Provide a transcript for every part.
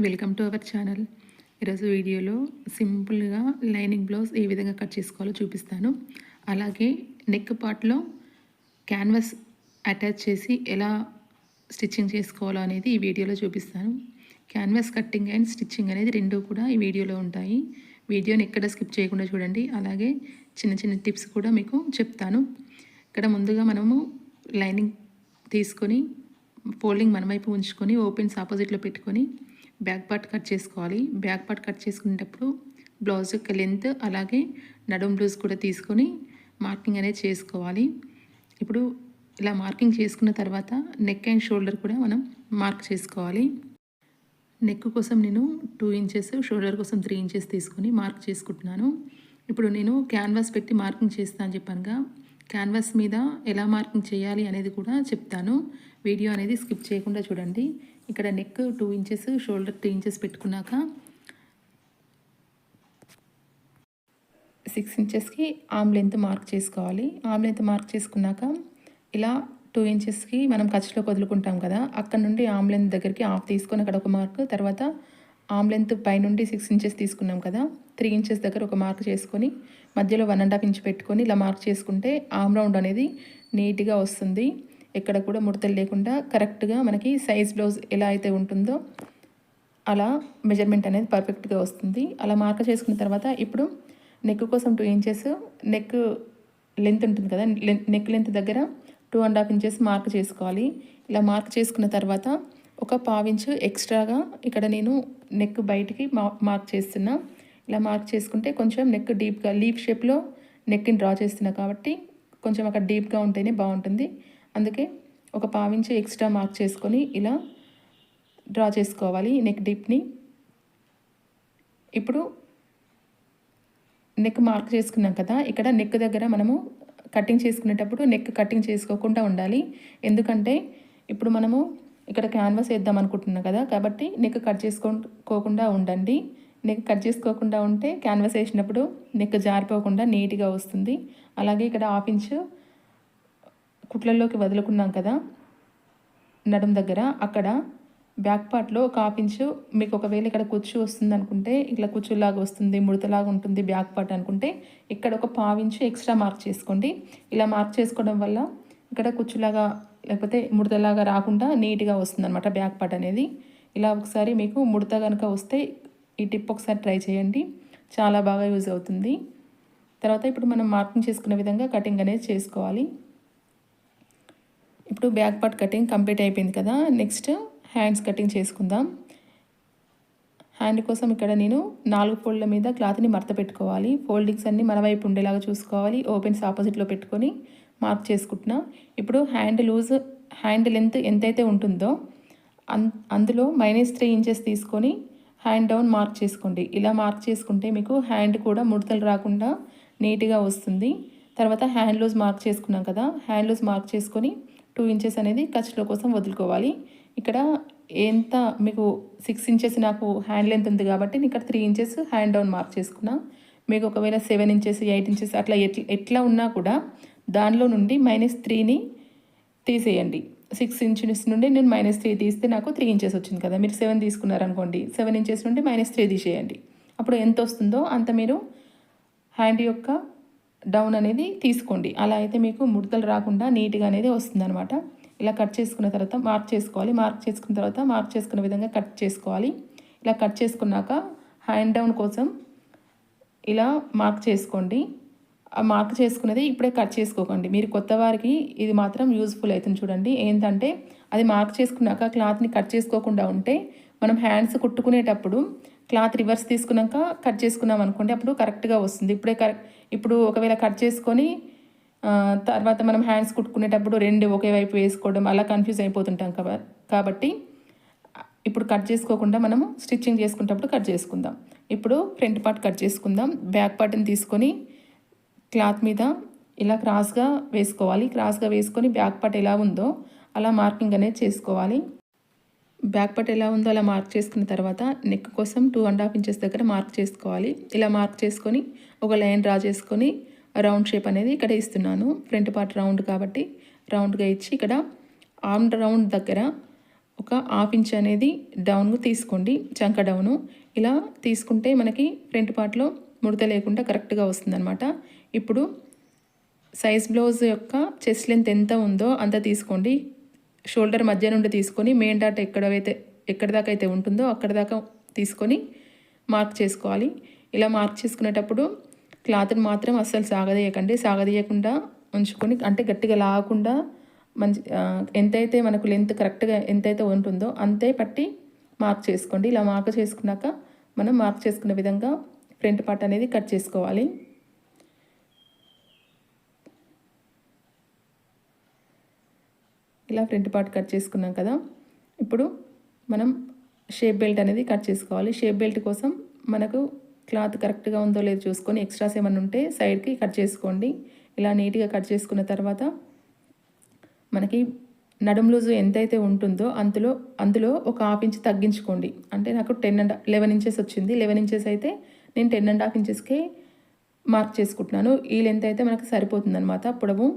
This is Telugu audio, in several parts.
Welcome to our channel. ఈరోజు వీడియోలో సింపుల్గా లైనింగ్ బ్లౌజ్ ఏ విధంగా కట్ చేసుకోవాలో చూపిస్తాను. అలాగే నెక్ పార్ట్లో క్యాన్వాస్ అటాచ్ చేసి ఎలా స్టిచ్చింగ్ చేసుకోవాలో అనేది ఈ వీడియోలో చూపిస్తాను. క్యాన్వాస్ కట్టింగ్ అండ్ స్టిచ్చింగ్ అనేది రెండు కూడా ఈ వీడియోలో ఉంటాయి. వీడియోని ఎక్కడ స్కిప్ చేయకుండా చూడండి. అలాగే చిన్న చిన్న టిప్స్ కూడా మీకు చెప్తాను. ఇక్కడ ముందుగా మనము లైనింగ్ తీసుకొని ఫోల్డింగ్ మన వైపు ఉంచుకొని ఓపెన్స్ ఆపోజిట్లో పెట్టుకొని బ్యాక్ పార్ట్ కట్ చేసుకోవాలి. బ్యాక్ పార్ట్ కట్ చేసుకునేటప్పుడు బ్లౌజ్ యొక్క లెంత్ అలాగే నడుం బ్లౌజ్ కూడా తీసుకొని మార్కింగ్ అనేది చేసుకోవాలి. ఇప్పుడు ఇలా మార్కింగ్ చేసుకున్న తర్వాత నెక్ అండ్ షోల్డర్ కూడా మనం మార్క్ చేసుకోవాలి. నెక్ కోసం నేను టూ ఇంచెస్ షోల్డర్ కోసం త్రీ ఇంచెస్ తీసుకొని మార్క్ చేసుకుంటున్నాను. ఇప్పుడు నేను క్యాన్వాస్ పెట్టి మార్కింగ్ చేస్తాను అని చెప్పానుగా క్యాన్వాస్ మీద ఎలా మార్కింగ్ చేయాలి అనేది కూడా చెప్తాను. వీడియో అనేది స్కిప్ చేయకుండా చూడండి. ఇక్కడ neck two inches shoulder three inches పెట్టుకున్నాక సిక్స్ ఇంచెస్కి ఆమ్ లెంత్ మార్క్ చేసుకోవాలి. ఆమ్ లెంత్ మార్క్ చేసుకున్నాక ఇలా టూ ఇంచెస్కి మనం ఖర్చులో వదులుకుంటాం కదా అక్కడ నుండి ఆమ్ లెంత్ దగ్గరికి ఆఫ్ తీసుకొని అక్కడ ఒక మార్క్ తర్వాత ఆమ్ లెంత్ పైనుండి సిక్స్ ఇంచెస్ తీసుకున్నాం కదా. త్రీ ఇంచెస్ దగ్గర ఒక మార్క్ చేసుకొని మధ్యలో వన్ అండ్ హాఫ్ ఇంచ్ పెట్టుకొని ఇలా మార్క్ చేసుకుంటే ఆమ్ రౌండ్ అనేది నీట్గా వస్తుంది. ఎక్కడ కూడా ముడతలు లేకుండా కరెక్ట్గా మనకి సైజ్ బ్లౌజ్ ఎలా అయితే ఉంటుందో అలా మెజర్మెంట్ అనేది పర్ఫెక్ట్గా వస్తుంది. అలా మార్క్ చేసుకున్న తర్వాత ఇప్పుడు నెక్ కోసం టూ ఇంచెస్ నెక్ లెంత్ ఉంటుంది కదా నెక్ లెంత్ దగ్గర two and half inches mark చేసుకోవాలి. ఇలా మార్క్ చేసుకున్న తర్వాత ఒక పావించు ఎక్స్ట్రాగా ఇక్కడ నేను నెక్ బయటికి మార్క్ చేస్తున్నా. ఇలా మార్క్ చేసుకుంటే కొంచెం నెక్ డీప్గా లీఫ్ షేప్లో నెక్ని డ్రా చేస్తున్నా కాబట్టి కొంచెం అక్కడ డీప్గా ఉంటేనే బాగుంటుంది. అందుకే ఒక పావించి ఎక్స్ట్రా మార్క్ చేసుకొని ఇలా డ్రా చేసుకోవాలి నెక్ డీప్ని ఇప్పుడు నెక్ మార్క్ చేసుకున్నాం కదా ఇక్కడ నెక్ దగ్గర మనము కటింగ్ చేసుకునేటప్పుడు నెక్ కటింగ్ చేసుకోకుండా ఉండాలి. ఎందుకంటే ఇప్పుడు మనము ఇక్కడ క్యాన్వాస్ వేద్దాం అనుకుంటున్నాను కదా కాబట్టి నెక్ కట్ చేసుకోకుండా ఉండండి. నెక్ కట్ చేసుకోకుండా ఉంటే క్యాన్వాస్ వేసినప్పుడు నెక్ జారిపోకుండా నీట్గా వస్తుంది. అలాగే ఇక్కడ హాఫ్ ఇంచ్ కుట్లలోకి వదులుకున్నాం కదా నడుం దగ్గర అక్కడ బ్యాక్ పార్ట్లో ఒక హాఫ్ ఇంచు మీకు ఒకవేళ ఇక్కడ కుచ్చు వస్తుంది అనుకుంటే ఇట్లా కుచ్చులాగా వస్తుంది ముడతలాగా ఉంటుంది బ్యాక్ పార్ట్ అనుకుంటే ఇక్కడ ఒక పావించు ఎక్స్ట్రా మార్క్ చేసుకోండి. ఇలా మార్క్ చేసుకోవడం వల్ల ఇక్కడ కుచ్చులాగా లేకపోతే ముడతలాగా రాకుండా నీట్గా వస్తుంది అనమాట బ్యాక్ పార్ట్ అనేది. ఇలా ఒకసారి మీకు ముడత కనుక వస్తే ఈ టిప్ ఒకసారి ట్రై చేయండి. చాలా బాగా యూజ్ అవుతుంది. తర్వాత ఇప్పుడు మనం మార్కింగ్ చేసుకునే విధంగా కటింగ్ అనేది చేసుకోవాలి. ఇప్పుడు బ్యాక్ పార్ట్ కటింగ్ కంప్లీట్ అయిపోయింది కదా. నెక్స్ట్ హ్యాండ్స్ కటింగ్ చేసుకుందాం. హ్యాండ్ కోసం ఇక్కడ నేను నాలుగు ఫోల్డ్ల మీద క్లాత్ని మడత పెట్టుకోవాలి. ఫోల్డింగ్స్ అన్నీ మన వైపు ఉండేలాగా చూసుకోవాలి. ఓపెన్స్ ఆపోజిట్లో పెట్టుకొని మార్క్ చేసుకుంటున్నా. ఇప్పుడు హ్యాండ్ లూజ్ హ్యాండ్ లెంత్ ఎంతైతే ఉంటుందో అన్ అందులో మైనస్ త్రీ ఇంచెస్ తీసుకొని హ్యాండ్ డౌన్ మార్క్ చేసుకోండి. ఇలా మార్క్ చేసుకుంటే మీకు హ్యాండ్ కూడా ముడతలు రాకుండా నీట్గా వస్తుంది. తర్వాత హ్యాండ్ లూజ్ మార్క్ చేసుకున్నాం కదా హ్యాండ్ లూజ్ మార్క్ చేసుకొని టూ ఇంచెస్ అనేది ఖర్చుల కోసం వదులుకోవాలి. ఇక్కడ ఎంత మీకు సిక్స్ ఇంచెస్ నాకు హ్యాండ్ లెంత్ ఉంది కాబట్టి నేను ఇక్కడ three inches hand down mark చేసుకున్నా. మీకు ఒకవేళ సెవెన్ ఇంచెస్ ఎయిట్ ఇంచెస్ అట్లా ఎట్లా ఉన్నా కూడా దానిలో నుండి మైనస్ త్రీని తీసేయండి. సిక్స్ ఇంచెస్ నుండి నేను మైనస్ త్రీ తీస్తే నాకు త్రీ ఇంచెస్ వచ్చింది కదా. మీరు సెవెన్ తీసుకున్నారనుకోండి సెవెన్ ఇంచెస్ నుండి మైనస్ త్రీ తీసేయండి. అప్పుడు ఎంత వస్తుందో అంత మీరు హ్యాండ్ యొక్క డౌన్ అనేది తీసుకోండి. అలా అయితే మీకు ముడతలు రాకుండా నీట్గా అనేది వస్తుంది అనమాట ఇలా కట్ చేసుకున్న తర్వాత మార్క్ చేసుకోవాలి. మార్క్ చేసుకున్న తర్వాత మార్క్ చేసుకున్న విధంగా కట్ చేసుకోవాలి. ఇలా కట్ చేసుకున్నాక హ్యాండ్ డౌన్ కోసం ఇలా మార్క్ చేసుకోండి. మార్క్ చేసుకునేది ఇప్పుడే కట్ చేసుకోకండి. మీరు కొత్త వారికి ఇది మాత్రం యూజ్ఫుల్ అవుతుంది చూడండి. ఏంటంటే అది మార్క్ చేసుకున్నాక క్లాత్ని కట్ చేసుకోకుండా ఉంటే మనం హ్యాండ్స్ కుట్టుకునేటప్పుడు క్లాత్ రివర్స్ తీసుకున్నాక కట్ చేసుకున్నాం అనుకోండి అప్పుడు కరెక్ట్గా వస్తుంది. ఇప్పుడే కరెక్ట్ ఇప్పుడు ఒకవేళ కట్ చేసుకొని తర్వాత మనం హ్యాండ్స్ కుట్టుకునేటప్పుడు రెండు ఒకే వైపు వేసుకోవడం అలా కన్ఫ్యూజ్ అయిపోతుంటాం కాబట్టి ఇప్పుడు కట్ చేసుకోకుండా మనము స్టిచ్చింగ్ చేసుకునేటప్పుడు కట్ చేసుకుందాం. ఇప్పుడు ఫ్రంట్ పార్ట్ కట్ చేసుకుందాం. బ్యాక్ పార్ట్ని తీసుకొని క్లాత్ మీద ఇలా క్రాస్గా వేసుకోవాలి. క్రాస్గా వేసుకొని బ్యాక్ పార్ట్ ఎలా ఉందో అలా మార్కింగ్ అనేది చేసుకోవాలి. బ్యాక్ పార్ట్ ఎలా ఉందో అలా మార్క్ చేసుకున్న తర్వాత నెక్ కోసం టూ అండ్ హాఫ్ ఇంచెస్ దగ్గర మార్క్ చేసుకోవాలి. ఇలా మార్క్ చేసుకొని ఒక లైన్ డ్రా చేసుకొని రౌండ్ షేప్ అనేది ఇక్కడ ఇస్తున్నాను. ఫ్రంట్ పార్ట్ రౌండ్ కాబట్టి రౌండ్గా ఇచ్చి ఇక్కడ ఆర్మ్ రౌండ్ దగ్గర ఒక హాఫ్ ఇంచ్ అనేది డౌన్ తీసుకోండి. చంక డౌను. ఇలా తీసుకుంటే మనకి ఫ్రంట్ పార్ట్లో ముడత లేకుండా కరెక్ట్గా వస్తుందన్నమాట. ఇప్పుడు సైజ్ బ్లౌజ్ యొక్క చెస్ట్ లెంత్ ఎంత ఉందో అంత తీసుకోండి. షోల్డర్ మధ్య నుండి తీసుకొని మెయిన్ డాట్ ఎక్కడైతే ఎక్కడి దాకా అయితే ఉంటుందో అక్కడ దాకా తీసుకొని మార్క్ చేసుకోవాలి. ఇలా మార్క్ చేసుకునేటప్పుడు క్లాత్ని మాత్రం అస్సలు సాగదీయకండి. సాగదీయకుండా ఉంచుకొని అంటే గట్టిగా లాగకుండా మంచి ఎంతైతే మనకు లెంత్ కరెక్ట్గా ఎంతైతే ఉంటుందో అంతే పట్టి మార్క్ చేసుకోండి. ఇలా మార్క్ చేసుకున్నాక మనం మార్క్ చేసుకునే విధంగా ఫ్రంట్ పార్ట్ అనేది కట్ చేసుకోవాలి. ఇలా ఫ్రంట్ పార్ట్ కట్ చేసుకున్నాం కదా. ఇప్పుడు మనం షేప్ బెల్ట్ అనేది కట్ చేసుకోవాలి. షేప్ బెల్ట్ కోసం మనకు క్లాత్ కరెక్ట్గా ఉందో లేదో చూసుకొని ఎక్స్ట్రాస్ ఏమైనా ఉంటే సైడ్కి కట్ చేసుకోండి. ఇలా నీట్గా కట్ చేసుకున్న తర్వాత మనకి నడుం లూజు ఎంతైతే ఉంటుందో అందులో అందులో ఒక హాఫ్ ఇంచ్ తగ్గించుకోండి. అంటే నాకు టెన్ అండ్ లెవెన్ ఇంచెస్ వచ్చింది. లెవెన్ ఇంచెస్ అయితే నేను టెన్ అండ్ హాఫ్ ఇంచెస్కి మార్క్ చేసుకుంటున్నాను. ఈ లెంత్ అయితే మనకు సరిపోతుంది అనమాట పొడవు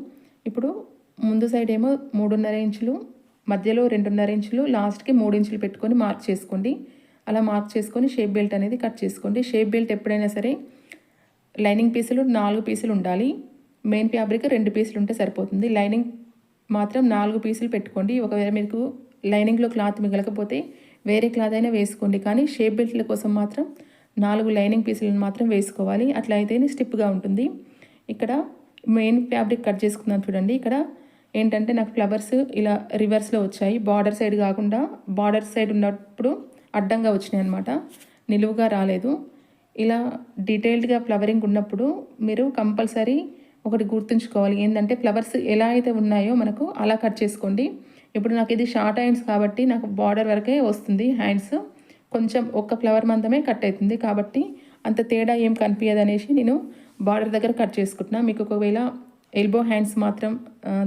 ఇప్పుడు ముందు సైడ్ ఏమో మూడున్నర ఇంచులు మధ్యలో రెండున్నర ఇంచులు లాస్ట్కి మూడు ఇంచులు పెట్టుకొని మార్క్ చేసుకోండి. అలా మార్క్ చేసుకొని షేప్ బెల్ట్ అనేది కట్ చేసుకోండి. షేప్ బెల్ట్ ఎప్పుడైనా సరే లైనింగ్ పీసులు నాలుగు పీసులు ఉండాలి. మెయిన్ ఫ్యాబ్రిక్ రెండు పీసులు ఉంటే సరిపోతుంది. లైనింగ్ మాత్రం నాలుగు పీసులు పెట్టుకోండి. ఒకవేళ మీకు లైనింగ్లో క్లాత్ మిగలకపోతే వేరే క్లాత్ అయినా వేసుకోండి. కానీ షేప్ బెల్ట్ల కోసం మాత్రం నాలుగు లైనింగ్ పీసులను మాత్రం వేసుకోవాలి. అట్లా అయితేనే స్టిప్గా ఉంటుంది. ఇక్కడ మెయిన్ ఫ్యాబ్రిక్ కట్ చేసుకుందాం చూడండి. ఇక్కడ ఏంటంటే నాకు ఫ్లవర్స్ ఇలా రివర్స్లో వచ్చాయి. బార్డర్ సైడ్ కాకుండా బార్డర్ సైడ్ ఉన్నప్పుడు అడ్డంగా వచ్చినాయి అనమాట నిలువుగా రాలేదు. ఇలా డీటెయిల్డ్గా ఫ్లవరింగ్ ఉన్నప్పుడు మీరు కంపల్సరీ ఒకటి గుర్తుంచుకోవాలి. ఏంటంటే ఫ్లవర్స్ ఎలా అయితే ఉన్నాయో మనకు అలా కట్ చేసుకోండి. ఇప్పుడు నాకు ఇది షార్ట్ హ్యాండ్స్ కాబట్టి నాకు బార్డర్ వరకే వస్తుంది హ్యాండ్స్. కొంచెం ఒక్క ఫ్లవర్ మందమే కట్ అవుతుంది కాబట్టి అంత తేడా ఏం కనిపించదు అనేసి నేను బార్డర్ దగ్గర కట్ చేసుకుంటున్నా. మీకు ఒకవేళ ఎల్బో హ్యాండ్స్ మాత్రం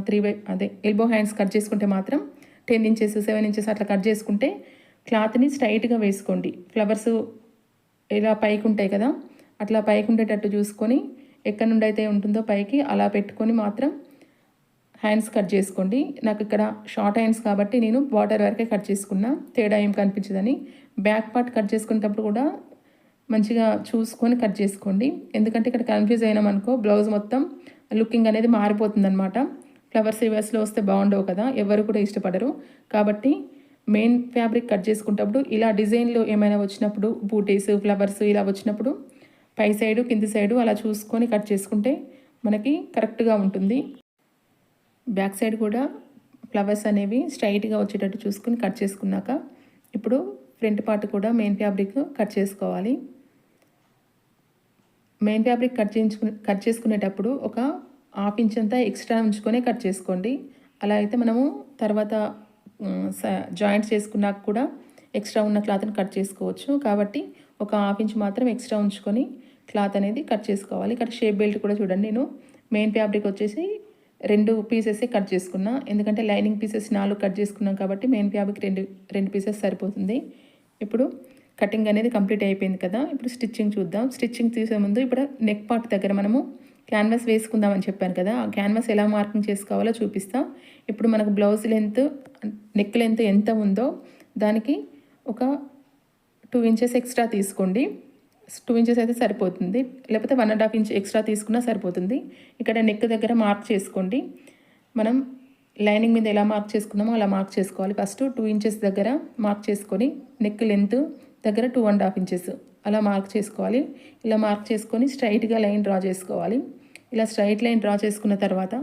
త్రీ వై అదే ఎల్బో హ్యాండ్స్ కట్ చేసుకుంటే మాత్రం టెన్ ఇంచెస్ సెవెన్ ఇంచెస్ అట్లా కట్ చేసుకుంటే క్లాత్ని స్ట్రైట్గా వేసుకోండి. ఫ్లవర్స్ ఇలా పైకి ఉంటాయి కదా అట్లా పైకి ఉండేటట్టు చూసుకొని ఎక్కడి నుండి అయితే ఉంటుందో పైకి అలా పెట్టుకొని మాత్రం హ్యాండ్స్ కట్ చేసుకోండి. నాకు ఇక్కడ షార్ట్ హ్యాండ్స్ కాబట్టి నేను బార్డర్ వరకే కట్ చేసుకున్నా తేడా ఏం కనిపించదని. బ్యాక్ పార్ట్ కట్ చేసుకునేటప్పుడు కూడా మంచిగా చూసుకొని కట్ చేసుకోండి. ఎందుకంటే ఇక్కడ కన్ఫ్యూజ్ అయినామనుకో బ్లౌజ్ మొత్తం లుకింగ్ అనేది మారిపోతుంది అనమాట ఫ్లవర్స్ రివర్స్లో వస్తే బాగుండవు కదా ఎవరు కూడా ఇష్టపడరు. కాబట్టి మెయిన్ ఫ్యాబ్రిక్ కట్ చేసుకునేటప్పుడు ఇలా డిజైన్లో ఏమైనా వచ్చినప్పుడు బూటీస్ ఫ్లవర్స్ ఇలా వచ్చినప్పుడు పై సైడు కింది సైడు అలా చూసుకొని కట్ చేసుకుంటే మనకి కరెక్ట్గా ఉంటుంది. బ్యాక్ సైడ్ కూడా ఫ్లవర్స్ అనేవి స్ట్రైట్గా వచ్చేటట్టు చూసుకొని కట్ చేసుకున్నాక ఇప్పుడు ఫ్రంట్ పార్ట్ కూడా మెయిన్ ఫ్యాబ్రిక్ కట్ చేసుకోవాలి. మెయిన్ ఫ్యాబ్రిక్ కట్ చేయించుకునే కట్ చేసుకునేటప్పుడు ఒక హాఫ్ ఇంచ్ అంతా ఎక్స్ట్రా ఉంచుకొని కట్ చేసుకోండి. అలా అయితే మనము తర్వాత జాయింట్స్ చేసుకున్నాక కూడా ఎక్స్ట్రా ఉన్న క్లాత్ని కట్ చేసుకోవచ్చు. కాబట్టి ఒక హాఫ్ ఇంచ్ మాత్రం ఎక్స్ట్రా ఉంచుకొని క్లాత్ అనేది కట్ చేసుకోవాలి. ఇక్కడ షేప్ బెల్ట్ కూడా చూడండి. నేను మెయిన్ ఫ్యాబ్రిక్ వచ్చేసి రెండు పీసెస్ కట్ చేసుకున్నా. ఎందుకంటే లైనింగ్ పీసెస్ నాలుగు కట్ చేసుకున్నాం కాబట్టి మెయిన్ ఫ్యాబ్రిక్ రెండు రెండు పీసెస్ సరిపోతుంది. ఇప్పుడు కటింగ్ అనేది కంప్లీట్ అయిపోయింది కదా ఇప్పుడు స్టిచ్చింగ్ చూద్దాం. స్టిచ్చింగ్ తీసే ముందు ఇప్పుడు నెక్ పార్ట్ దగ్గర మనము క్యాన్వాస్ వేసుకుందామని చెప్పాను కదా ఆ క్యాన్వాస్ ఎలా మార్కింగ్ చేసుకోవాలో చూపిస్తాం. ఇప్పుడు మనకు బ్లౌజ్ లెంత్ నెక్ లెంత్ ఎంత ఉందో దానికి ఒక టూ ఇంచెస్ ఎక్స్ట్రా తీసుకోండి. టూ ఇంచెస్ అయితే సరిపోతుంది లేకపోతే one and half inch extra తీసుకున్నా సరిపోతుంది. ఇక్కడ నెక్ దగ్గర మార్క్ చేసుకోండి. మనం లైనింగ్ మీద ఎలా మార్క్ చేసుకున్నామో అలా మార్క్ చేసుకోవాలి. ఫస్ట్ టూ ఇంచెస్ దగ్గర మార్క్ చేసుకొని నెక్ లెంత్ దగ్గర టూ అండ్ హాఫ్ ఇంచెస్ అలా మార్క్ చేసుకోవాలి. ఇలా మార్క్ చేసుకొని స్ట్రైట్గా లైన్ డ్రా చేసుకోవాలి. ఇలా స్ట్రైట్ లైన్ డ్రా చేసుకున్న తర్వాత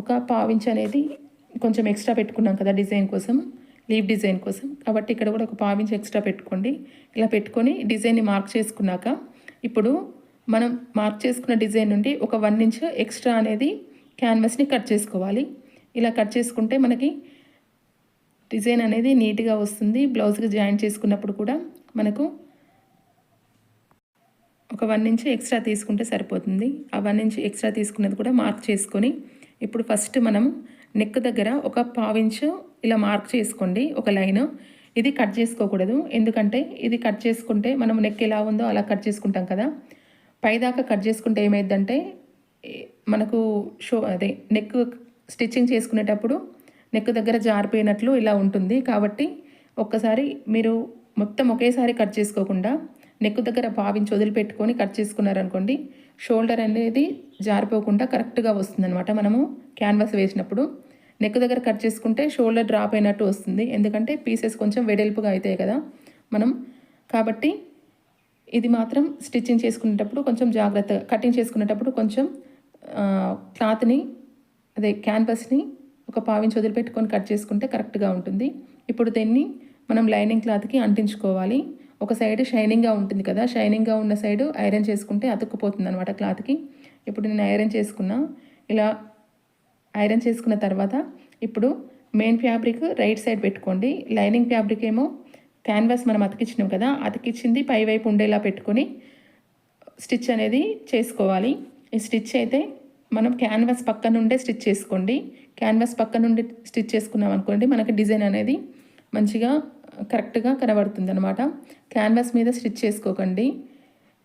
ఒక పావించ్ అనేది కొంచెం ఎక్స్ట్రా పెట్టుకున్నాం కదా డిజైన్ కోసం లీవ్ డిజైన్ కోసం. కాబట్టి ఇక్కడ కూడా ఒక పావించ్ ఎక్స్ట్రా పెట్టుకోండి. ఇలా పెట్టుకొని డిజైన్ని మార్క్ చేసుకున్నాక ఇప్పుడు మనం మార్క్ చేసుకున్న డిజైన్ నుండి ఒక వన్ ఇంచ్ ఎక్స్ట్రా అనేది క్యాన్వాస్ని కట్ చేసుకోవాలి. ఇలా కట్ చేసుకుంటే మనకి డిజైన్ అనేది నీట్గా వస్తుంది. బ్లౌజ్కి జాయిన్ చేసుకున్నప్పుడు కూడా మనకు ఒక వన్ ఇంచ్ ఎక్స్ట్రా తీసుకుంటే సరిపోతుంది. ఆ వన్ ఇంచ్ ఎక్స్ట్రా తీసుకున్నది కూడా మార్క్ చేసుకొని ఇప్పుడు ఫస్ట్ మనం నెక్ దగ్గర ఒక పావించు ఇలా మార్క్ చేసుకోండి ఒక లైన్. ఇది కట్ చేసుకోకూడదు. ఎందుకంటే ఇది కట్ చేసుకుంటే మనం నెక్ ఎలా ఉందో అలా కట్ చేసుకుంటాం కదా. పైదాకా కట్ చేసుకుంటే ఏమైందంటే మనకు షో అదే నెక్ స్టిచ్చింగ్ చేసుకునేటప్పుడు నెక్ దగ్గర జారిపోయినట్లు ఇలా ఉంటుంది. కాబట్టి ఒక్కసారి మీరు మొత్తం ఒకేసారి కట్ చేసుకోకుండా నెక్ దగ్గర పావించి వదిలిపెట్టుకొని కట్ చేసుకున్నారనుకోండి షోల్డర్ అనేది జారిపోకుండా కరెక్ట్గా వస్తుందన్నమాట. మనము క్యాన్వాస్ వేసినప్పుడు నెక్ దగ్గర కట్ చేసుకుంటే షోల్డర్ డ్రాప్ అయినట్టు వస్తుంది. ఎందుకంటే పీసెస్ కొంచెం వెడల్పుగా అవుతాయి కదా మనం. కాబట్టి ఇది మాత్రం స్టిచ్చింగ్ చేసుకునేటప్పుడు కొంచెం జాగ్రత్తగా కటింగ్ చేసుకునేటప్పుడు కొంచెం క్లాత్ని అదే క్యాన్వాస్ని ఒక పావించి వదిలిపెట్టుకొని కట్ చేసుకుంటే కరెక్ట్గా ఉంటుంది. ఇప్పుడు దీన్ని మనం లైనింగ్ క్లాత్కి అంటించుకోవాలి. ఒక సైడ్ షైనింగ్గా ఉంటుంది కదా షైనింగ్గా ఉన్న సైడ్ ఐరన్ చేసుకుంటే అతుక్కుపోతుంది అనమాట క్లాత్కి. ఇప్పుడు నేను ఐరన్ చేసుకున్నా ఇలా ఐరన్ చేసుకున్న తర్వాత ఇప్పుడు మెయిన్ ఫ్యాబ్రిక్ రైట్ సైడ్ పెట్టుకోండి. లైనింగ్ ఫ్యాబ్రిక్ ఏమో క్యాన్వాస్ మనం అతికిచ్చినాం కదా అతికిచ్చింది పైవైపు ఉండేలా పెట్టుకొని స్టిచ్ అనేది చేసుకోవాలి. ఈ స్టిచ్ అయితే మనం క్యాన్వాస్ పక్క నుండే స్టిచ్ చేసుకోండి. క్యాన్వాస్ పక్క నుండి స్టిచ్ చేసుకున్నాం అనుకోండి మనకి డిజైన్ అనేది మంచిగా కరెక్ట్గా కనబడుతుంది అనమాట క్యాన్వాస్ మీద స్టిచ్ చేసుకోకండి.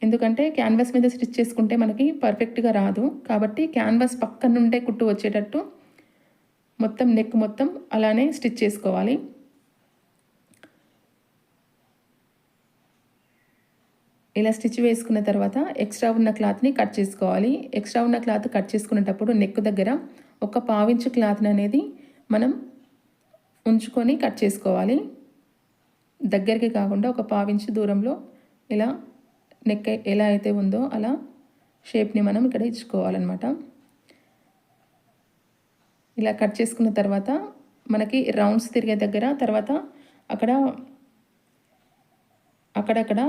ఎందుకంటే క్యాన్వాస్ మీద స్టిచ్ చేసుకుంటే మనకి పర్ఫెక్ట్గా రాదు. కాబట్టి క్యాన్వాస్ పక్క నుండే కుట్టు వచ్చేటట్టు మొత్తం నెక్ మొత్తం అలానే స్టిచ్ చేసుకోవాలి. ఇలా స్టిచ్ వేసుకున్న తర్వాత ఎక్స్ట్రా ఉన్న క్లాత్ని కట్ చేసుకోవాలి. ఎక్స్ట్రా ఉన్న క్లాత్ కట్ చేసుకునేటప్పుడు నెక్ దగ్గర ఒక పావించు క్లాత్ని అనేది మనం ఉంచుకొని కట్ చేసుకోవాలి. దగ్గరికి కాకుండా ఒక పావించి దూరంలో ఇలా నెక్ ఎలా అయితే ఉందో అలా షేప్ని మనం ఇక్కడ ఇచ్చుకోవాలన్నమాట. ఇలా కట్ చేసుకున్న తర్వాత మనకి రౌండ్స్ తిరిగే దగ్గర తర్వాత అక్కడ అక్కడక్కడ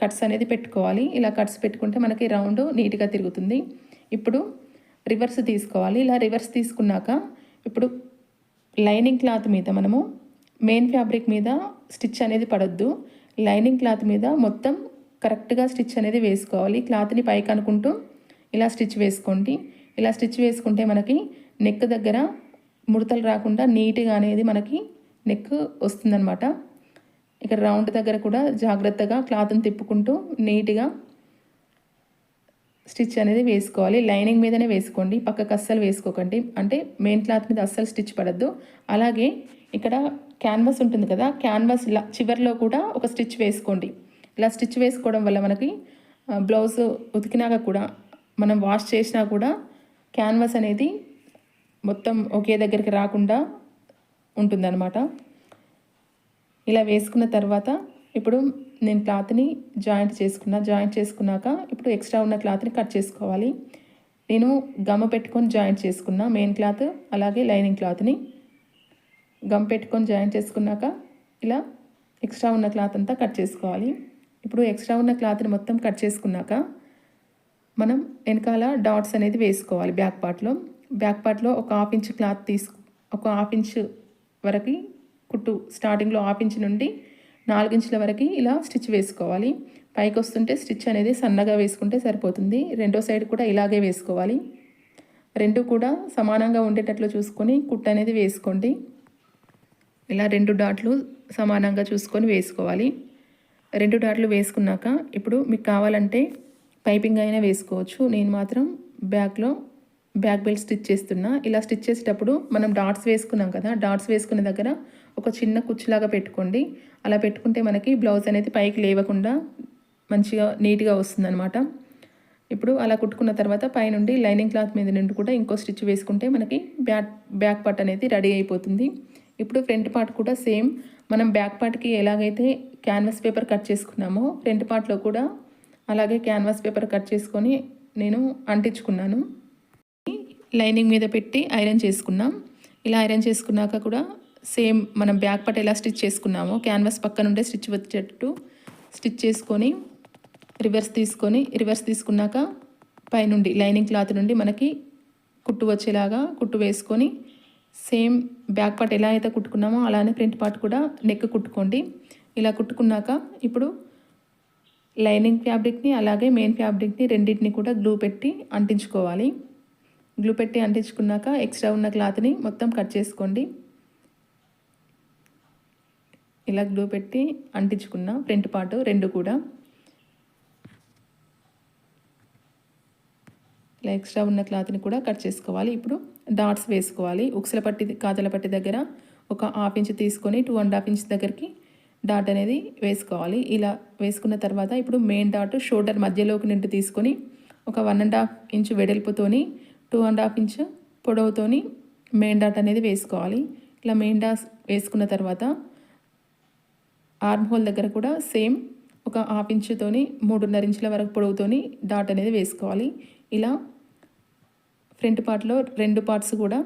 కట్స్ అనేది పెట్టుకోవాలి. ఇలా కట్స్ పెట్టుకుంటే మనకి రౌండ్ నీట్గా తిరుగుతుంది. ఇప్పుడు రివర్స్ తీసుకోవాలి. ఇలా రివర్స్ తీసుకున్నాక ఇప్పుడు లైనింగ్ క్లాత్ మీద మనము మెయిన్ ఫ్యాబ్రిక్ మీద స్టిచ్ అనేది పడొద్దు. లైనింగ్ క్లాత్ మీద మొత్తం కరెక్ట్గా స్టిచ్ అనేది వేసుకోవాలి. క్లాత్ని పైకి అనుకుంటూ ఇలా స్టిచ్ వేసుకోండి. ఇలా స్టిచ్ వేసుకుంటే మనకి నెక్ దగ్గర ముడతలు రాకుండా నీట్గా అనేది మనకి నెక్ వస్తుందన్నమాట. ఇక్కడ రౌండ్ దగ్గర కూడా జాగ్రత్తగా క్లాత్ని తిప్పుకుంటూ నీట్గా స్టిచ్ అనేది వేసుకోవాలి. లైనింగ్ మీదనే వేసుకోండి. పక్కకు అస్సలు వేసుకోకండి. అంటే మెయిన్ క్లాత్ మీద అస్సలు స్టిచ్ పడద్దు. అలాగే ఇక్కడ క్యాన్వాస్ ఉంటుంది కదా క్యాన్వాస్ ఇలా చివరిలో కూడా ఒక స్టిచ్ వేసుకోండి. ఇలా స్టిచ్ వేసుకోవడం వల్ల మనకి బ్లౌజ్ ఉతికినాక కూడా మనం వాష్ చేసినా కూడా క్యాన్వాస్ అనేది మొత్తం ఒకే దగ్గరికి రాకుండా ఉంటుందన్నమాట. ఇలా వేసుకున్న తర్వాత ఇప్పుడు నేను క్లాత్ని జాయింట్ చేసుకున్నా జాయింట్ చేసుకున్నాక ఇప్పుడు ఎక్స్ట్రా ఉన్న క్లాత్ని కట్ చేసుకోవాలి. నేను గమ పెట్టుకొని జాయింట్ చేసుకున్నా మెయిన్ క్లాత్ అలాగే లైనింగ్ క్లాత్ని గమ్ పెట్టుకొని జాయిన్ చేసుకున్నాక ఇలా ఎక్స్ట్రా ఉన్న క్లాత్ అంతా కట్ చేసుకోవాలి. ఇప్పుడు ఎక్స్ట్రా ఉన్న క్లాత్ని మొత్తం కట్ చేసుకున్నాక మనం వెనకాల డాట్స్ అనేది వేసుకోవాలి బ్యాక్ పార్ట్లో. బ్యాక్ పార్ట్లో ఒక హాఫ్ ఇంచ్ క్లాత్ తీసుకు ఒక హాఫ్ ఇంచ్ వరకు కుట్టు స్టార్టింగ్లో హాఫ్ ఇంచ్ నుండి నాలుగించుల వరకు ఇలా స్టిచ్ వేసుకోవాలి. పైకి వస్తుంటే స్టిచ్ అనేది సన్నగా వేసుకుంటే సరిపోతుంది. రెండో సైడ్ కూడా ఇలాగే వేసుకోవాలి. రెండు కూడా సమానంగా ఉండేటట్లు చూసుకొని కుట్టు అనేది వేసుకోండి. ఇలా రెండు డాట్లు సమానంగా చూసుకొని వేసుకోవాలి. రెండు డాట్లు వేసుకున్నాక ఇప్పుడు మీకు కావాలంటే పైపింగ్ అయినా వేసుకోవచ్చు. నేను మాత్రం బ్యాక్లో బ్యాక్ బెల్ట్ స్టిచ్ చేస్తున్నా. ఇలా స్టిచ్ చేసేటప్పుడు మనం డాట్స్ వేసుకున్నాం కదా డాట్స్ వేసుకున్న దగ్గర ఒక చిన్న కుచ్చులాగా పెట్టుకోండి. అలా పెట్టుకుంటే మనకి బ్లౌజ్ అనేది పైకి లేవకుండా మంచిగా నీట్గా వస్తుందన్నమాట. ఇప్పుడు అలా కుట్టుకున్న తర్వాత పైనుండి లైనింగ్ క్లాత్ మీద నుండి కూడా ఇంకో స్టిచ్ వేసుకుంటే మనకి బ్యాక్ బ్యాక్ పార్ట్ అనేది రెడీ అయిపోతుంది. ఇప్పుడు ఫ్రంట్ పార్ట్ కూడా సేమ్. మనం బ్యాక్ పార్ట్కి ఎలాగైతే క్యాన్వాస్ పేపర్ కట్ చేసుకున్నామో ఫ్రంట్ పార్ట్లో కూడా అలాగే క్యాన్వాస్ పేపర్ కట్ చేసుకొని నేను అంటించుకున్నాను. లైనింగ్ మీద పెట్టి ఐరన్ చేసుకున్నాం. ఇలా ఐరన్ చేసుకున్నాక కూడా సేమ్ మనం బ్యాక్ పార్ట్ ఎలా స్టిచ్ చేసుకున్నామో క్యాన్వాస్ పక్క నుండే స్టిచ్ వచ్చేటట్టు స్టిచ్ చేసుకొని రివర్స్ తీసుకొని రివర్స్ తీసుకున్నాక పైనుండి లైనింగ్ క్లాత్ నుండి మనకి కుట్టు వచ్చేలాగా కుట్టు వేసుకొని సేమ్ బ్యాక్ పార్ట్ ఎలా అయితే కుట్టుకున్నామో అలానే ఫ్రంట్ పార్ట్ కూడా నెక్ కుట్టుకోండి. ఇలా కుట్టుకున్నాక ఇప్పుడు లైనింగ్ ఫ్యాబ్రిక్ని అలాగే మెయిన్ ఫ్యాబ్రిక్ని రెండింటిని కూడా గ్లూ పెట్టి అంటించుకోవాలి. గ్లూ పెట్టి అంటించుకున్నాక ఎక్స్ట్రా ఉన్న క్లాత్ని మొత్తం కట్ చేసుకోండి. ఇలా గ్లూ పెట్టి అంటించుకున్న ఫ్రంట్ పార్ట్ రెండు కూడా. ఇలా ఎక్స్ట్రా ఉన్న క్లాత్ని కూడా కట్ చేసుకోవాలి. ఇప్పుడు డాట్స్ వేసుకోవాలి. ఉక్సల పట్టి కాజల పట్టి దగ్గర ఒక హాఫ్ ఇంచ్ తీసుకొని టూ అండ్ హాఫ్ ఇంచ్ దగ్గరికి డాట్ అనేది వేసుకోవాలి. ఇలా వేసుకున్న తర్వాత ఇప్పుడు మెయిన్ డాట్ షోల్డర్ మధ్యలోకి నిండి తీసుకొని ఒక వన్ అండ్ హాఫ్ ఇంచ్ వెడల్పుతోని టూ అండ్ హాఫ్ ఇంచ్ పొడవుతోని మెయిన్ డాట్ అనేది వేసుకోవాలి. ఇలా మెయిన్ డాట్ వేసుకున్న తర్వాత ఆర్మ్ హోల్ దగ్గర కూడా సేమ్ ఒక హాఫ్ ఇంచుతోని మూడున్నర ఇంచుల వరకు పొడవుతోని డాట్ అనేది వేసుకోవాలి. ఇలా ఫ్రంట్ పార్ట్లో రెండు పార్ట్స్ కూడా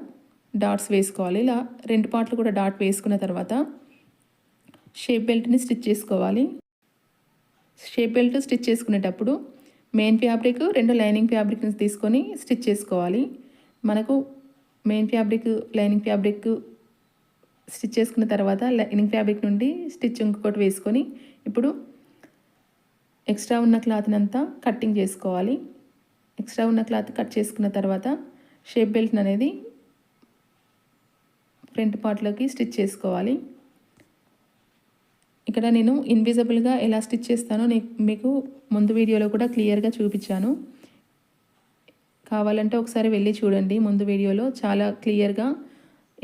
డాట్స్ వేసుకోవాలి. ఇలా రెండు పార్ట్లు కూడా డాట్ వేసుకున్న తర్వాత షేప్ బెల్ట్ని స్టిచ్ చేసుకోవాలి. షేప్ బెల్ట్ స్టిచ్ చేసుకునేటప్పుడు మెయిన్ ఫ్యాబ్రిక్ రెండు లైనింగ్ ఫ్యాబ్రిక్ని తీసుకొని స్టిచ్ చేసుకోవాలి. మనకు main fabric lining fabric stitch చేసుకున్న తర్వాత లైనింగ్ ఫ్యాబ్రిక్ నుండి స్టిచ్ ఇంకొకటి వేసుకొని ఇప్పుడు ఎక్స్ట్రా ఉన్న క్లాత్ని అంతా కట్టింగ్ చేసుకోవాలి. ఎక్స్ట్రా ఉన్న క్లాత్ కట్ చేసుకున్న తర్వాత షేప్ బెల్ట్ అనేది ఫ్రంట్ పార్ట్లోకి స్టిచ్ చేసుకోవాలి. ఇక్కడ నేను ఇన్విజిబుల్గా ఎలా స్టిచ్ చేస్తానో మీకు ముందు వీడియోలో కూడా క్లియర్గా చూపించాను. కావాలంటే ఒకసారి వెళ్ళి చూడండి ముందు వీడియోలో. చాలా క్లియర్గా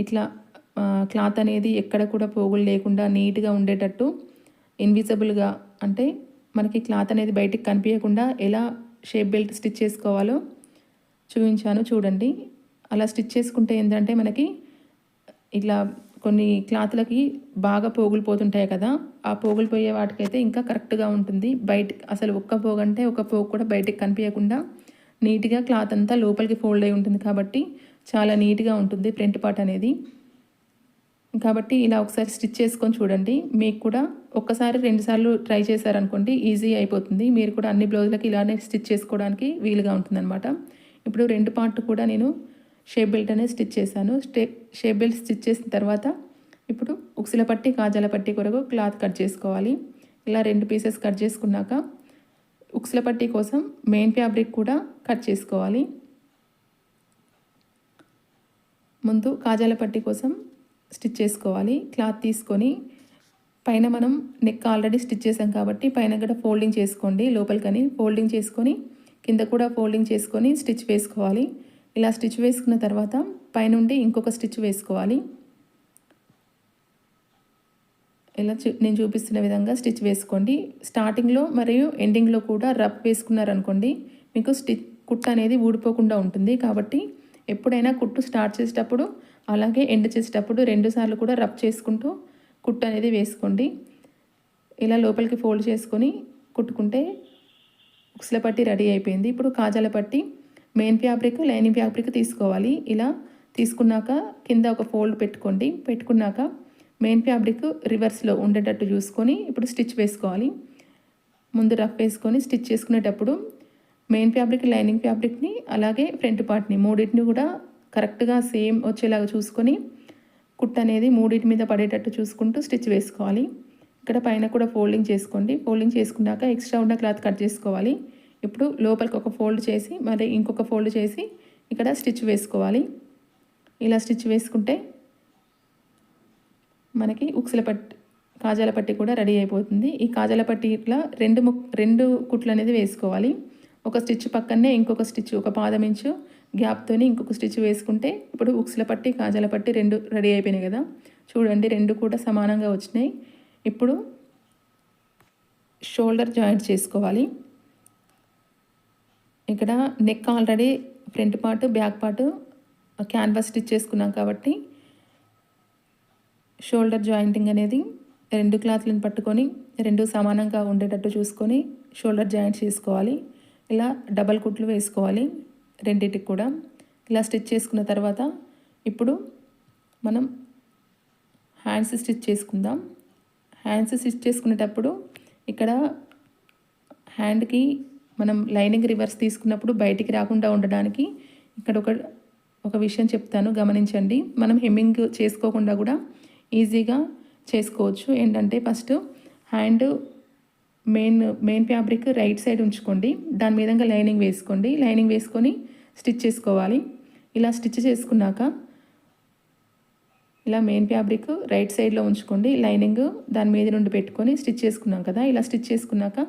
ఇట్లా క్లాత్ అనేది ఎక్కడ కూడా పోగులు లేకుండా నీట్గా ఉండేటట్టు ఇన్విజిబుల్గా అంటే మనకి క్లాత్ అనేది బయటికి కనిపించకుండా ఎలా షేప్ బెల్ట్ స్టిచ్ చేసుకోవాలో చూపించాను చూడండి. అలా స్టిచ్ చేసుకుంటే ఏంటంటే మనకి ఇట్లా కొన్ని క్లాత్లకి బాగా పోగులు పోతుంటాయి కదా ఆ పోగులు పోయే వాటికైతే ఇంకా కరెక్ట్గా ఉంటుంది. బయట అసలు ఒక్క పోగు అంటే ఒక పోగు కూడా బయటకు కనిపించకుండా నీట్గా క్లాత్ అంతా లోపలికి ఫోల్డ్ అయి ఉంటుంది కాబట్టి చాలా నీట్గా ఉంటుంది ప్రింట్ పార్ట్ అనేది. కాబట్టి ఇలా ఒకసారి స్టిచ్ చేసుకొని చూడండి. మీకు కూడా ఒక్కసారి రెండుసార్లు ట్రై చేశారనుకోండి ఈజీ అయిపోతుంది. మీరు కూడా అన్ని బ్లౌజులకి ఇలానే స్టిచ్ చేసుకోవడానికి వీలుగా ఉంటుందన్నమాట. ఇప్పుడు రెండు పార్ట్ కూడా నేను షేప్ బెల్ట్ అనేది స్టిచ్ చేశాను. స్టే షేప్ బెల్ట్ స్టిచ్ చేసిన తర్వాత ఇప్పుడు ఉక్సిల పట్టి కాజాల పట్టి కొరకు క్లాత్ కట్ చేసుకోవాలి. ఇలా రెండు పీసెస్ కట్ చేసుకున్నాక ఉక్సుల పట్టి కోసం మెయిన్ ఫ్యాబ్రిక్ కూడా కట్ చేసుకోవాలి. ముందు కాజాల పట్టి కోసం స్టిచ్ చేసుకోవాలి. క్లాత్ తీసుకొని పైన మనం నెక్ ఆల్రెడీ స్టిచ్ చేసాం కాబట్టి పైన కూడా ఫోల్డింగ్ చేసుకోండి. లోపలికని ఫోల్డింగ్ చేసుకొని కింద కూడా ఫోల్డింగ్ చేసుకొని స్టిచ్ వేసుకోవాలి. ఇలా స్టిచ్ వేసుకున్న తర్వాత పైనుండి ఇంకొక స్టిచ్ వేసుకోవాలి. ఇలా నేను చూపిస్తున్న విధంగా స్టిచ్ వేసుకోండి. స్టార్టింగ్లో మరియు ఎండింగ్లో కూడా రబ్ వేసుకున్నారనుకోండి మీకు స్టిచ్ కుట్ట అనేది ఊడిపోకుండా ఉంటుంది. కాబట్టి ఎప్పుడైనా కుట్టు స్టార్ట్ చేసేటప్పుడు అలాగే ఎండ్ చేసేటప్పుడు రెండుసార్లు కూడా రబ్ చేసుకుంటూ కుట్టు అనేది వేసుకోండి. ఇలా లోపలికి ఫోల్డ్ చేసుకొని కుట్టుకుంటే ఉక్సుల పట్టి రెడీ అయిపోయింది. ఇప్పుడు కాజాల పట్టి మెయిన్ ఫ్యాబ్రిక్ లైనింగ్ ఫ్యాబ్రిక్ తీసుకోవాలి. ఇలా తీసుకున్నాక కింద ఒక ఫోల్డ్ పెట్టుకోండి. పెట్టుకున్నాక మెయిన్ ఫ్యాబ్రిక్ రివర్స్లో ఉండేటట్టు చూసుకొని ఇప్పుడు స్టిచ్ వేసుకోవాలి. ముందు రఫ్ వేసుకొని స్టిచ్ చేసుకునేటప్పుడు మెయిన్ ఫ్యాబ్రిక్ లైనింగ్ ఫ్యాబ్రిక్ని అలాగే ఫ్రంట్ పార్ట్ని మూడింటిని కూడా కరెక్ట్గా సేమ్ వచ్చేలాగా చూసుకొని కుట్ అనేది మూడింటి మీద పడేటట్టు చూసుకుంటూ స్టిచ్ వేసుకోవాలి. ఇక్కడ పైన కూడా ఫోల్డింగ్ చేసుకోండి. ఫోల్డింగ్ చేసుకున్నాక ఎక్స్ట్రా ఉన్న క్లాత్ కట్ చేసుకోవాలి. ఇప్పుడు లోపలికి ఒక ఫోల్డ్ చేసి మరి ఇంకొక ఫోల్డ్ చేసి ఇక్కడ స్టిచ్ వేసుకోవాలి. ఇలా స్టిచ్ వేసుకుంటే మనకి ఉక్సుల పట్టి కాజాల పట్టి కూడా రెడీ అయిపోతుంది. ఈ కాజాల పట్టి ఇట్లా రెండు ము రెండు కుట్లు అనేది వేసుకోవాలి. ఒక స్టిచ్ పక్కనే ఇంకొక స్టిచ్ ఒక పాదం ఇంచు గ్యాప్తోనే ఇంకొక స్టిచ్ వేసుకుంటే ఇప్పుడు ఉక్సుల పట్టి కాజాల పట్టి రెండు రెడీ అయిపోయినాయి కదా. చూడండి రెండు కూడా సమానంగా వచ్చినాయి. ఇప్పుడు షోల్డర్ జాయింట్ చేసుకోవాలి. ఇక్కడ neck already front part back part canvas stitch చేసుకున్నాం కాబట్టి షోల్డర్ జాయింటింగ్ అనేది రెండు క్లాత్లను పట్టుకొని రెండు సమానంగా ఉండేటట్టు చూసుకొని షోల్డర్ జాయింట్ చేసుకోవాలి. ఇలా డబల్ కుట్లు వేసుకోవాలి. రెండింటికి కూడా ఇలా స్టిచ్ చేసుకున్న తర్వాత ఇప్పుడు మనం హ్యాండ్స్ స్టిచ్ చేసుకుందాం. హ్యాండ్స్ స్టిచ్ చేసుకునేటప్పుడు ఇక్కడ హ్యాండ్కి మనం లైనింగ్ రివర్స్ తీసుకున్నప్పుడు బయటికి రాకుండా ఉండడానికి ఇక్కడ ఒక ఒక విషయం చెప్తాను గమనించండి. మనం హెమ్మింగ్ చేసుకోకుండా కూడా ఈజీగా చేసుకోవచ్చు. ఏంటంటే first hand main main fabric right side ఉంచుకోండి. దాని మీద లైనింగ్ వేసుకోండి. లైనింగ్ వేసుకొని స్టిచ్ చేసుకోవాలి. ఇలా స్టిచ్ చేసుకున్నాక ఇలా మెయిన్ ఫ్యాబ్రిక్ రైట్ సైడ్లో ఉంచుకోండి. లైనింగ్ దాని మీద నుండి పెట్టుకొని స్టిచ్ చేసుకున్నాం కదా. ఇలా స్టిచ్ చేసుకున్నాక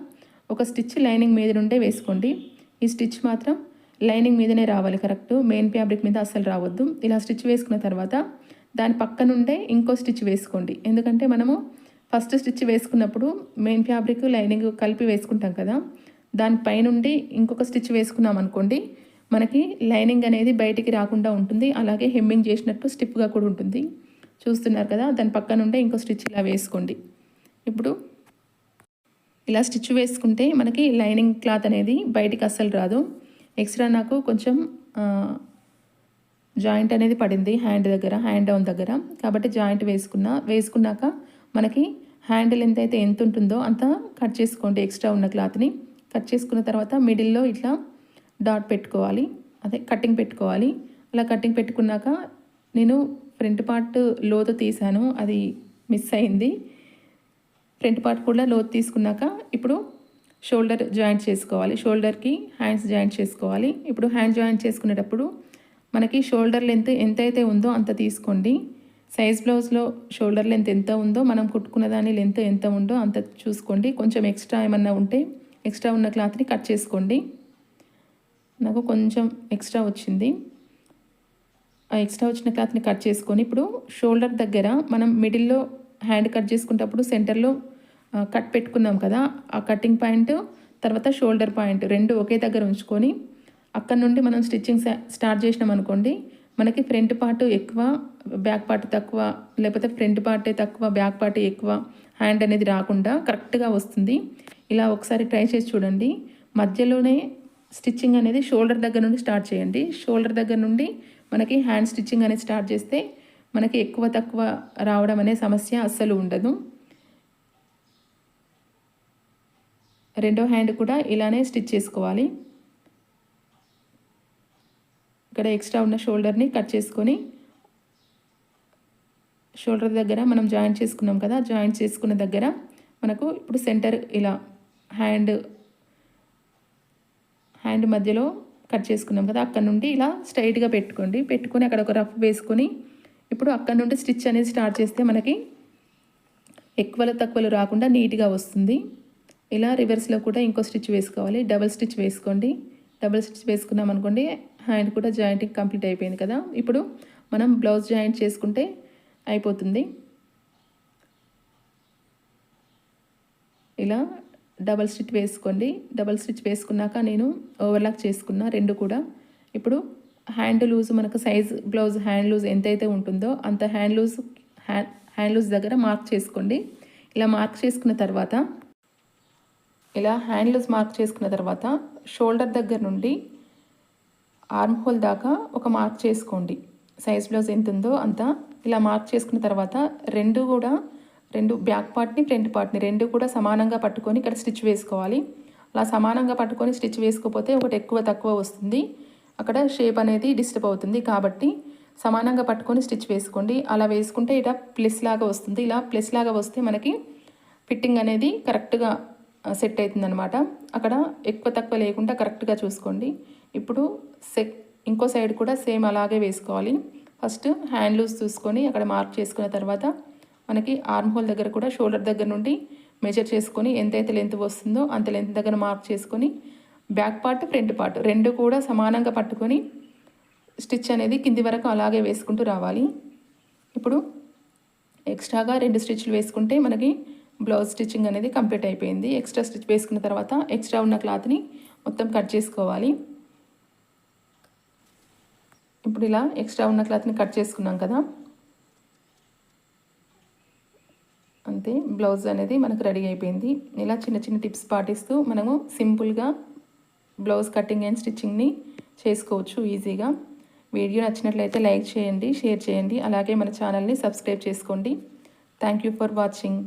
ఒక స్టిచ్ లైనింగ్ మీద నుండే వేసుకోండి. ఈ స్టిచ్ మాత్రం లైనింగ్ మీదనే రావాలి. కరెక్ట్? మెయిన్ ఫ్యాబ్రిక్ మీద అస్సలు రావద్దు. ఇలా స్టిచ్ వేసుకున్న తర్వాత దాని పక్క నుండే ఇంకో స్టిచ్ వేసుకోండి. ఎందుకంటే మనము ఫస్ట్ స్టిచ్ వేసుకున్నప్పుడు మెయిన్ ఫ్యాబ్రిక్ లైనింగ్ కలిపి వేసుకుంటాం కదా. దానిపైనుండి ఇంకొక స్టిచ్ వేసుకున్నాం అనుకోండి మనకి లైనింగ్ అనేది బయటికి రాకుండా ఉంటుంది. అలాగే హెమ్మింగ్ చేసినట్టు స్టిప్గా కూడా ఉంటుంది. చూస్తున్నారు కదా దాని పక్క నుండే ఇంకో స్టిచ్ ఇలా వేసుకోండి. ఇప్పుడు ఇలా స్టిచ్ వేసుకుంటే మనకి లైనింగ్ క్లాత్ అనేది బయటికి అస్సలు రాదు. ఎక్స్ట్రా నాకు కొంచెం జాయింట్ అనేది పడింది హ్యాండ్ దగ్గర హ్యాండ్ డౌన్ దగ్గర. కాబట్టి జాయింట్ వేసుకున్నా వేసుకున్నాక మనకి హ్యాండిల్ ఎంతైతే ఎంత ఉంటుందో అంత కట్ చేసుకోండి ఎక్స్ట్రా ఉన్న క్లాత్ని. కట్ చేసుకున్న తర్వాత మిడిల్లో ఇట్లా డాట్ పెట్టుకోవాలి. అదే కటింగ్ పెట్టుకోవాలి. అలా కటింగ్ పెట్టుకున్నాక నేను ఫ్రంట్ పార్ట్ లోతు తీసాను అది మిస్ అయింది. ఫ్రంట్ పార్ట్ కూడా లోతు తీసుకున్నాక ఇప్పుడు షోల్డర్ జాయింట్ చేసుకోవాలి. షోల్డర్కి హ్యాండ్స్ జాయింట్ చేసుకోవాలి. ఇప్పుడు హ్యాండ్ జాయింట్ చేసుకునేటప్పుడు మనకి షోల్డర్ లెంత్ ఎంతైతే ఉందో అంత తీసుకోండి. సైజ్ బ్లౌజ్లో షోల్డర్ లెంత్ ఎంత ఉందో మనం కుట్టుకున్న దాని లెంత్ ఎంత ఉందో అంత చూసుకోండి. కొంచెం ఎక్స్ట్రా ఏమన్నా ఉంటే ఎక్స్ట్రా ఉన్న క్లాత్ని కట్ చేసుకోండి. నాకు కొంచెం ఎక్స్ట్రా వచ్చింది. ఆ ఎక్స్ట్రా వచ్చిన క్లాత్ని కట్ చేసుకొని ఇప్పుడు షోల్డర్ దగ్గర మనం మిడిల్లో హ్యాండ్ కట్ చేసుకునేటప్పుడు సెంటర్లో కట్ పెట్టుకున్నాం కదా ఆ కటింగ్ పాయింట్ తర్వాత షోల్డర్ పాయింట్ రెండు ఒకే దగ్గర ఉంచుకొని అక్కడ నుండి మనం స్టిచ్చింగ్ స్టార్ట్ చేసినాం అనుకోండి మనకి ఫ్రంట్ పార్ట్ ఎక్కువ బ్యాక్ పార్ట్ తక్కువ లేకపోతే ఫ్రంట్ పార్టే తక్కువ బ్యాక్ పార్ట్ ఎక్కువ హ్యాండ్ అనేది రాకుండా కరెక్ట్గా వస్తుంది. ఇలా ఒకసారి ట్రై చేసి చూడండి. మధ్యలోనే స్టిచ్చింగ్ అనేది షోల్డర్ దగ్గర నుండి స్టార్ట్ చేయండి. షోల్డర్ దగ్గర నుండి మనకి హ్యాండ్ స్టిచ్చింగ్ అనేది స్టార్ట్ చేస్తే మనకి ఎక్కువ తక్కువ రావడం అనే సమస్య అస్సలు ఉండదు. రెండో హ్యాండ్ కూడా ఇలానే స్టిచ్ చేసుకోవాలి. ఇక్కడ ఎక్స్ట్రా ఉన్న షోల్డర్ని కట్ చేసుకొని షోల్డర్ దగ్గర మనం జాయింట్ చేసుకున్నాం కదా జాయింట్ చేసుకున్న దగ్గర మనకు ఇప్పుడు సెంటర్ ఇలా హ్యాండ్ హ్యాండ్ మధ్యలో కట్ చేసుకున్నాం కదా అక్కడ నుండి ఇలా స్ట్రైట్గా పెట్టుకోండి. పెట్టుకొని అక్కడ ఒక రఫ్ వేసుకొని ఇప్పుడు అక్కడ నుండి స్టిచ్ అనేది స్టార్ట్ చేస్తే మనకి ఎక్కువలు తక్కువలు రాకుండా నీట్గా వస్తుంది. ఇలా రివర్స్లో కూడా ఇంకో స్టిచ్ వేసుకోవాలి. డబల్ స్టిచ్ వేసుకోండి. డబల్ స్టిచ్ వేసుకున్నాం అనుకోండి హ్యాండ్ కూడా జాయింటింగ్ కంప్లీట్ అయిపోయింది కదా. ఇప్పుడు మనం బ్లౌజ్ జాయింట్ చేసుకుంటే అయిపోతుంది. ఇలా డబల్ స్టిచ్ వేసుకోండి. డబల్ స్టిచ్ వేసుకున్నాక నేను ఓవర్లాక్ చేసుకున్నా రెండు కూడా. ఇప్పుడు హ్యాండ్ లూజ్ మనకు సైజ్ బ్లౌజ్ హ్యాండ్ లూజ్ ఎంతైతే ఉంటుందో అంత hand loose hand hand loose దగ్గర మార్క్ చేసుకోండి. ఇలా మార్క్ చేసుకున్న తర్వాత ఇలా హ్యాండ్ లూజ్ మార్క్ చేసుకున్న తర్వాత షోల్డర్ దగ్గర నుండి ఆర్మ్ హోల్ దాకా ఒక మార్క్ చేసుకోండి. సైజ్ బ్లౌజ్ ఎంత ఉందో అంత ఇలా మార్క్ చేసుకున్న తర్వాత రెండు కూడా రెండు బ్యాక్ పార్ట్ని ఫ్రంట్ పార్ట్ని రెండు కూడా సమానంగా పట్టుకొని ఇక్కడ స్టిచ్ వేసుకోవాలి. అలా సమానంగా పట్టుకొని స్టిచ్ వేసుకోకపోతే ఒకటి ఎక్కువ తక్కువ వస్తుంది. అక్కడ షేప్ అనేది డిస్టర్బ్ అవుతుంది కాబట్టి సమానంగా పట్టుకొని స్టిచ్ వేసుకోండి. అలా వేసుకుంటే ఇలా ప్లస్ లాగా వస్తుంది. ఇలా ప్లస్ లాగా వస్తే మనకి ఫిట్టింగ్ అనేది కరెక్ట్గా సెట్ అవుతుందనమాట అక్కడ ఎక్కువ తక్కువ లేకుండా కరెక్ట్గా చూసుకోండి. ఇప్పుడు సెక్ ఇంకో సైడ్ కూడా సేమ్ అలాగే వేసుకోవాలి. ఫస్ట్ హ్యాండ్ లూజ్ చూసుకొని అక్కడ మార్క్ చేసుకున్న తర్వాత మనకి ఆర్మ్ హోల్ దగ్గర కూడా షోల్డర్ దగ్గర నుండి మెజర్ చేసుకొని ఎంతైతే లెంత్ వస్తుందో అంత లెంత్ దగ్గర మార్క్ చేసుకొని బ్యాక్ పార్ట్ ఫ్రంట్ పార్ట్ రెండు కూడా సమానంగా పట్టుకొని స్టిచ్ అనేది కింది వరకు అలాగే వేసుకుంటూ రావాలి. ఇప్పుడు ఎక్స్ట్రాగా రెండు స్టిచ్లు వేసుకుంటే మనకి బ్లౌజ్ స్టిచ్చింగ్ అనేది కంప్లీట్ అయిపోయింది. ఎక్స్ట్రా స్టిచ్ వేసుకున్న తర్వాత ఎక్స్ట్రా ఉన్న క్లాత్ని మొత్తం కట్ చేసుకోవాలి. ఇప్పుడు ఇలా ఎక్స్ట్రా ఉన్న క్లాత్ని కట్ చేసుకున్నాం కదా. అంతే బ్లౌజ్ అనేది మనకు రెడీ అయిపోయింది. ఇలా చిన్న చిన్న టిప్స్ పాటిస్తూ మనము సింపుల్గా బ్లౌజ్ కటింగ్ అండ్ స్టిచ్చింగ్ని చేసుకోవచ్చు ఈజీగా. వీడియో నచ్చినట్లయితే లైక్ చేయండి షేర్ చేయండి అలాగే మన ఛానల్ని సబ్స్క్రైబ్ చేసుకోండి. Thank you for watching